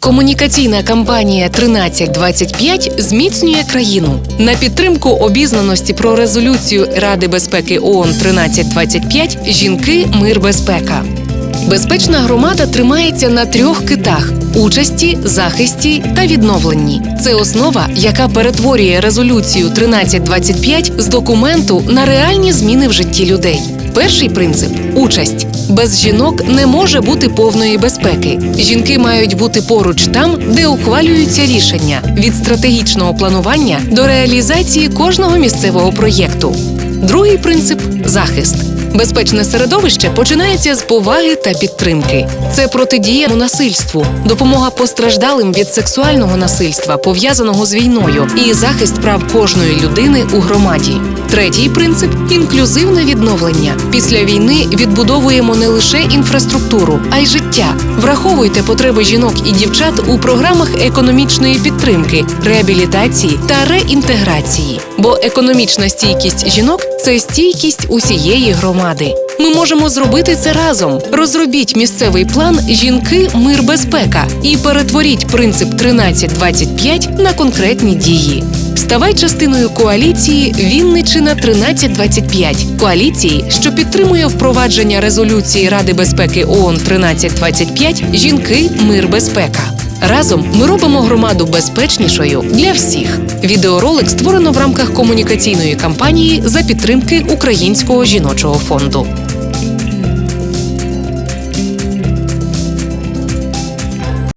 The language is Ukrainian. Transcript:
Комунікаційна кампанія 1325 зміцнює країну на підтримку обізнаності про резолюцію Ради безпеки ООН 1325 Жінки, мир, безпека. Безпечна громада тримається на трьох китах: участі, захисті та відновленні. Це основа, яка перетворює резолюцію 1325 з документу на реальні зміни в житті людей. Перший принцип участь. Без жінок не може бути повної безпеки. Жінки мають бути поруч там, де ухвалюються рішення від стратегічного планування до реалізації кожного місцевого проєкту. Другий принцип захист. Безпечне середовище починається з поваги та підтримки. Це протидія насильству, допомога постраждалим від сексуального насильства, пов'язаного з війною, і захист прав кожної людини у громаді. Третій принцип інклюзивне відновлення. Після війни відбудовуємо не лише інфраструктуру, а й життя. Враховуйте потреби жінок і дівчат у програмах економічної підтримки, реабілітації та реінтеграції. Бо економічна стійкість жінок це стійкість усієї громади. Ми можемо зробити це разом. Розробіть місцевий план Жінки, мир, безпека і перетворіть принцип 1325 на конкретні дії. Ставай частиною коаліції Вінничина 1325 коаліції, що підтримує впровадження резолюції Ради безпеки ООН 1325 Жінки, мир, безпека. Разом ми робимо громаду безпечнішою для всіх. Відеоролик створено в рамках комунікаційної кампанії за підтримки Українського жіночого фонду.